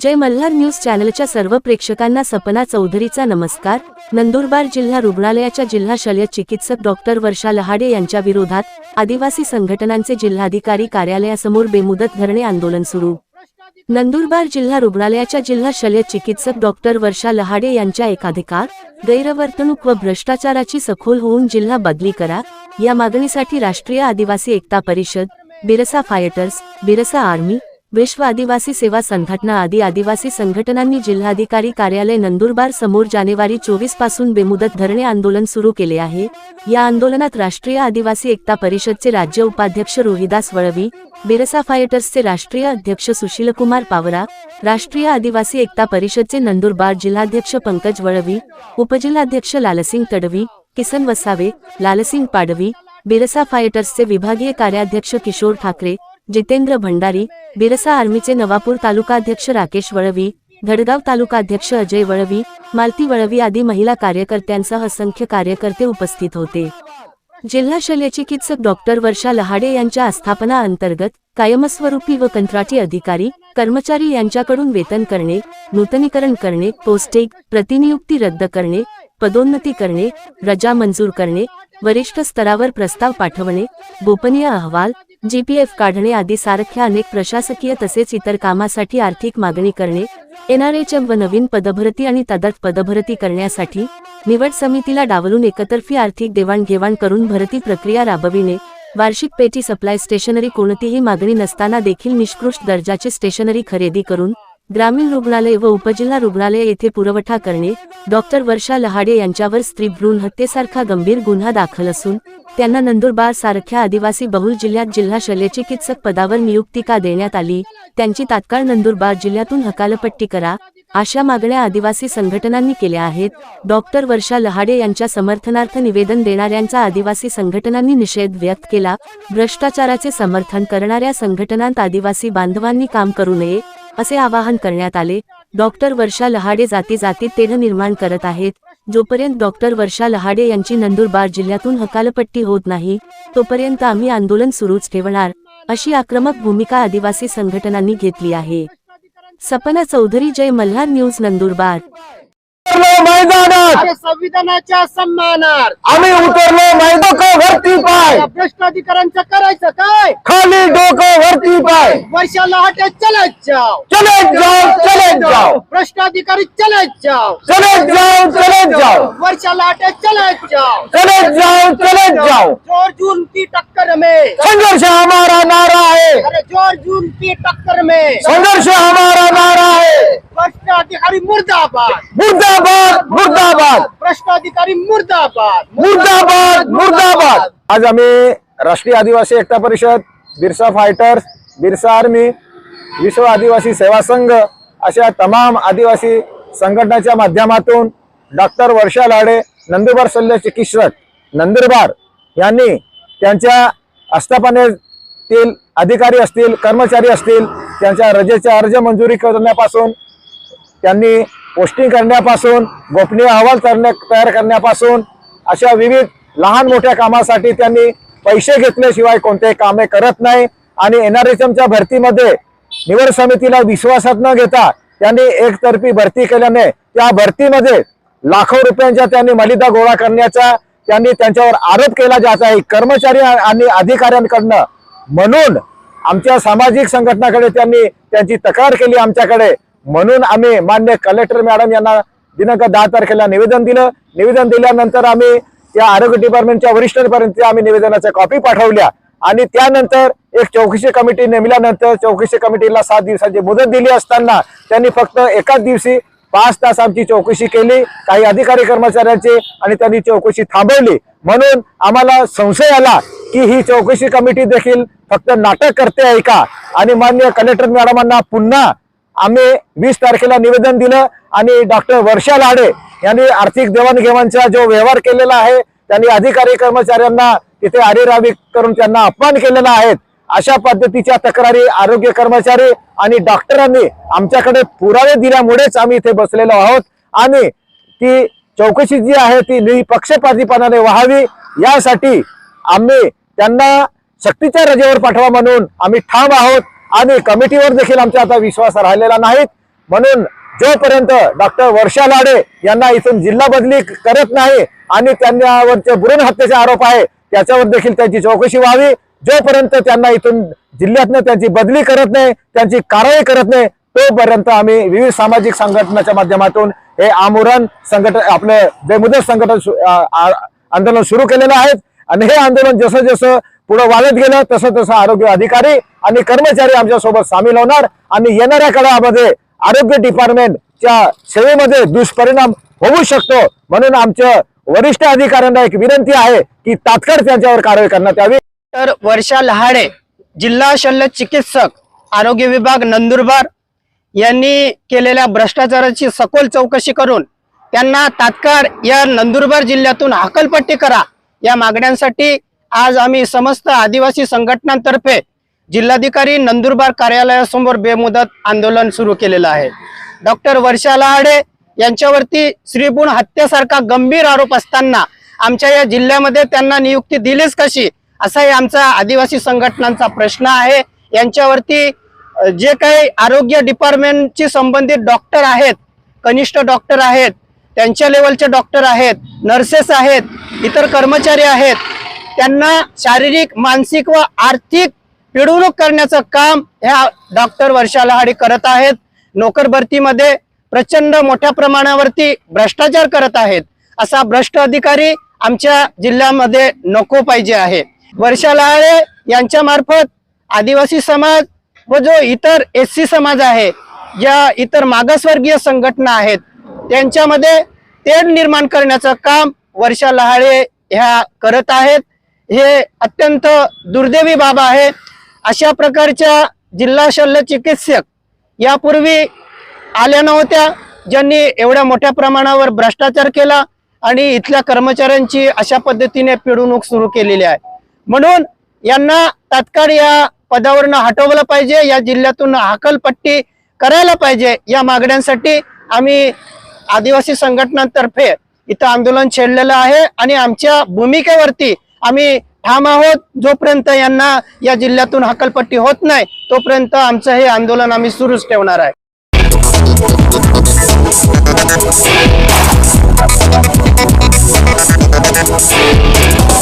जय Malhar news चॅनलच्या सर्व प्रेक्षकांना सपना चौधरीचा नमस्कार. नंदुरबार जिल्हा रुग्णालयाच्या जिल्हा शल्य चिकित्सक डॉक्टर वर्षा लहाडे यांच्या विरोधात आदिवासी संघटनांचे जिल्हाधिकारी कार्यालयासमोर बेमुदत धरणे आंदोलन सुरू. नंदुरबार जिल्हा रुग्णालयाच्या जिल्हा शल्य चिकित्सक डॉक्टर वर्षा लहाडे यांच्या एकाधिकार गैरवर्तणूक व भ्रष्टाचाराची सखोल होऊन जिल्हा बदली करा या मागणीसाठी राष्ट्रीय आदिवासी एकता परिषद बिरसा फायटर्स बिरसा आर्मी विश्व आदिवासी सेवा संघटना आदी आदिवासी संघटनांनी जिल्हाधिकारी कार्यालय नंदुरबार समोर जानेवारी चोवीसपासून बेमुदत धरणे आंदोलन सुरू केले आहे. या आंदोलनात राष्ट्रीय आदिवासी एकता परिषदचे राज्य उपाध्यक्ष रोहिदास वळवी बिरसा फायटर्सचे राष्ट्रीय अध्यक्ष सुशीलकुमार पावरा राष्ट्रीय आदिवासी एकता परिषदचे नंदुरबार जिल्हाध्यक्ष पंकज वळवी उपजिल्हाध्यक्ष लालसिंग तडवी किसन वसावे लालसिंग पाडवी बिरसा फायटर्सचे विभागीय कार्याध्यक्ष किशोर ठाकरे जितेंद्र भंडारी बिरसा आर्मीचे नवापूर तालुकाध्यक्ष राकेश वळवी धडगाव तालुकाध्यक्ष अजय वळवी मालती वळवी आदी महिला कार्यकर्त्यांसह असंख्य कार्यकर्ते उपस्थित होते. जिल्हा शल्यचिकित्सक डॉक्टर वर्षा लहाडे यांच्या आस्थापना अंतर्गत कायमस्वरूपी व कंत्राटी अधिकारी कर्मचारी यांच्याकडून वेतन करणे नूतनीकरण करणे पोस्टेग प्रतिनियुक्ती रद्द करणे पदोन्नती करणे रजा मंजूर करणे वरिष्ठ स्तरावर प्रस्ताव पाठवणे गोपनीय अहवाल जीपीएफ काढणे आदी सारख्या अनेक प्रशासकीय तसेच इतर कामासाठी आर्थिक मागणी करणे एनआरएचएम व नवीन पदभरती आणि तदर्थ पदभरती करण्यासाठी निवड समितीला डावलून एकतर्फी आर्थिक देवाणघेवाण करून भरती प्रक्रिया राबविणे वार्षिक पेटी सप्लाय स्टेशनरी कोणतीही मागणी नसताना देखील निष्कृष्ट दर्जाचे स्टेशनरी खरेदी करून ग्रामीण रुग्णालय व उपजिल्हा रुग्णालय येथे पुरवठा करणे डॉक्टर वर्षा लहाडे यांच्यावर स्त्री भ्रूण हत्येसारखा गंभीर गुन्हा दाखल असून त्यांना नंदुरबार सारख्या आदिवासी बहुल जिल्ह्यात जिल्हा शल्यचिकित्सक पदावर नियुक्ती का देण्यात आली त्यांची तात्काळ नंदुरबार जिल्ह्यातून हकालपट्टी करा अशा मागण्या आदिवासी संघटनांनी केल्या आहेत डॉक्टर वर्षा लहाडे यांच्या समर्थनार्थ निवेदन देणाऱ्यांचा आदिवासी संघटनांनी निषेध व्यक्त केला भ्रष्टाचाराचे समर्थन करणाऱ्या संघटनांत आदिवासी बांधवांनी काम करू नये असे आवाहन करण्यात आले. डॉक्टर वर्षा लहाडे जाती जाती तेढ निर्माण करत आहेत. जोपर्यंत डॉक्टर वर्षा लहाडे यांची नंदुरबार जिल्ह्यातून हकालपट्टी होत नाही तोपर्यंत आम्ही आंदोलन सुरूच ठेवणार अशी आक्रमक भूमिका आदिवासी संघटनांनी घेतली आहे. सपना चौधरी जय मल्हार न्यूज नंदुरबार. उतरलो मैदानात. संविधानाच्या सन्मानार्थ आम्ही उतरलो मैदान वरती पाय. भ्रष्ट अधिकाऱ्यांचं करायचं काय? खाली डोकं वरती पाय. वर्षाला हटे चलत जाओ चले जाओ चले जाओ भ्रष्ट अधिकारी चलत जाओ चले जाओ चले जाओ वर्षाला हटे चलत जाओ चले जाओ चले जाओ जोर जून की टक्कर में. संघर्ष हमारा नारा है. अरे जोर जून की टक्कर में. संघर्ष हमारा नारा है. अधिकारी मुर्दाबाद। मुर्दाबाद मुर्दाबाद। भ्रष्ट अधिकारी मुर्दाबाद। मुर्दाबाद मुर्दाबाद। आज आम्ही राष्ट्रीय आदिवासी एकता परिषद बिरसा फायटर्स बिरसा आर्मी विश्व आदिवासी सेवा संघ अशा तमाम आदिवासी संघटनाच्या माध्यमातून डॉक्टर वर्षा लाडे नंदुरबार शल्य चिकित्सक नंदुरबार यांनी त्यांच्या आस्थापनेतील अधिकारी असतील कर्मचारी असतील त्यांच्या रजेच्या अर्ज मंजुरी करण्यापासून त्यांनी पोस्टिंग करण्यापासून गोपनीय अहवाल करण्या तयार करण्यापासून अशा विविध लहान मोठ्या कामासाठी त्यांनी पैसे घेतल्याशिवाय कोणतेही कामे करत नाही. आणि एनआरएचएमच्या भरतीमध्ये निवड समितीला विश्वासात न घेता त्यांनी एकतर्फी भरती केल्याने त्या भरतीमध्ये लाखो रुपयांच्या त्यांनी मलिदा गोळा करण्याचा त्यांनी त्यांच्यावर आरोप केला जात आहे. कर्मचारी आणि अधिकाऱ्यांकडनं म्हणून आमच्या सामाजिक संघटनाकडे त्यांनी त्यांची तक्रार केली आमच्याकडे. म्हणून आम्ही मान्य कलेक्टर मॅडम यांना दिनांक दहा तारखेला निवेदन दिलं. निवेदन दिल्यानंतर आम्ही त्या आरोग्य डिपार्टमेंटच्या वरिष्ठांपर्यंत आम्ही निवेदनाच्या कॉपी पाठवल्या. आणि त्यानंतर एक चौकशी कमिटी नेमल्यानंतर चौकशी कमिटीला सात दिवसाची मुदत दिली असताना त्यांनी फक्त एकाच दिवशी पाच तास आमची चौकशी केली. काही अधिकारी कर्मचाऱ्यांची आणि त्यांनी चौकशी थांबवली. म्हणून आम्हाला संशय आला की ही चौकशी कमिटी देखील फक्त नाटक करते आहे का? आणि मान्य कलेक्टर मॅडमांना पुन्हा आम्ही वीस तारखेला निवेदन दिलं आणि डॉक्टर वर्षा लाडे यांनी आर्थिक देवाणघेवाणचा जो व्यवहार केलेला आहे त्यांनी अधिकारी कर्मचाऱ्यांना तिथे आरेरावी करून त्यांना अपमान केलेला आहे. अशा पद्धतीच्या तक्रारी आरोग्य कर्मचारी आणि डॉक्टरांनी आमच्याकडे पुरावे दिल्यामुळेच आम्ही इथे बसलेलो आहोत. आणि ती चौकशी जी आहे ती निपक्षपातीपणाने व्हावी. यासाठी आम्ही त्यांना सक्तीच्या रजेवर पाठवा म्हणून आम्ही ठाम आहोत. आणि कमिटीवर देखील आमचा आता विश्वास राहिलेला नाही म्हणून जोपर्यंत डॉक्टर वर्षा लाडे यांना इथून जिल्हा बदली करत नाही आणि त्यांच्यावरचे भ्रूण हत्येचे आरोप आहे त्याच्यावर देखील त्यांची चौकशी व्हावी. जोपर्यंत त्यांना इथून जिल्ह्यातनं त्यांची बदली करत नाही त्यांची कारवाई करत नाही तोपर्यंत आम्ही विविध सामाजिक संघटनाच्या माध्यमातून हे आमरण संघटन आपलं बेमुदत संघटन सु- आंदोलन सुरू केलेलं आहे. आणि हे आंदोलन जसं जसं पुढे वाढत गेलं तसं तसं आरोग्य अधिकारी आणि कर्मचारी आमच्यासोबत सामील होणार आणि येणाऱ्या काळामध्ये आरोग्य डिपार्टमेंटच्या सेवेमध्ये दुष्परिणाम होऊ शकतो म्हणून आमच्या वरिष्ठ अधिकाऱ्यांना एक विनंती आहे की तात्काळ त्यांच्यावर कारवाई करण्यात यावी. तर वर्षा लहाडे जिल्हा शल्य चिकित्सक आरोग्य विभाग नंदुरबार यांनी केलेल्या भ्रष्टाचाराची सखोल चौकशी करून त्यांना तात्काळ या नंदुरबार जिल्ह्यातून हकलपट्टी करा या मागण्यांसाठी आज आम्ही समस्त आदिवासी संघटनांतर्फे जिल्हाधिकारी नंदुरबार कार्यालयासमोर बेमुदत आंदोलन सुरू केलेलं आहे. डॉक्टर वर्षा लहाडे यांच्यावरती श्रीभूण हत्येसारखा गंभीर आरोप असताना आमच्या या जिल्ह्यामध्ये त्यांना नियुक्ती दिलीच कशी असाही आमचा आदिवासी संघटनांचा प्रश्न आहे. यांच्यावरती जे काही आरोग्य डिपार्टमेंटशी संबंधित डॉक्टर आहेत कनिष्ठ डॉक्टर आहेत त्यांच्या लेवलचे डॉक्टर आहेत नर्सेस आहेत इतर कर्मचारी आहेत त्यांना शारीरिक मानसिक व आर्थिक पिडवणूक करण्याचं काम ह्या डॉक्टर वर्षा लहाडी करत आहेत. नोकर भरतीमध्ये प्रचंड मोठ्या प्रमाणावरती भ्रष्टाचार करत आहेत. असा भ्रष्ट अधिकारी आमच्या जिल्ह्यामध्ये नको पाहिजे आहे. वर्षा लहाळे यांच्या मार्फत आदिवासी समाज व जो इतर एस सी समाज आहे ज्या इतर मागासवर्गीय संघटना आहेत त्यांच्यामध्ये तेढ निर्माण करण्याचं काम वर्षा लहाळे ह्या करत आहेत. हे अत्यंत दुर्दैवी बाब आहे. अशा प्रकारच्या जिल्हा शल्य चिकित्सक यापूर्वी आल्या नव्हत्या. ज्यांनी एवढ्या मोठ्या प्रमाणावर भ्रष्टाचार केला आणि इथल्या कर्मचाऱ्यांची अशा पद्धतीने पिडवणूक सुरू केलेली आहे. म्हणून यांना तात्काळ या पदावरनं हटवलं पाहिजे या जिल्ह्यातून हाकलपट्टी करायला पाहिजे. या मागण्यांसाठी आम्ही आदिवासी संघटनांतर्फे इथं आंदोलन छेडलेलं आहे आणि आमच्या भूमिकेवरती आम्ही ठाम आहोत जोपर्यंत यांना या जिल्ह्यातून हकलपट्टी होत नाही तोपर्यंत आमचं हे आंदोलन आम्ही सुरूच ठेवणार आहे Thank you.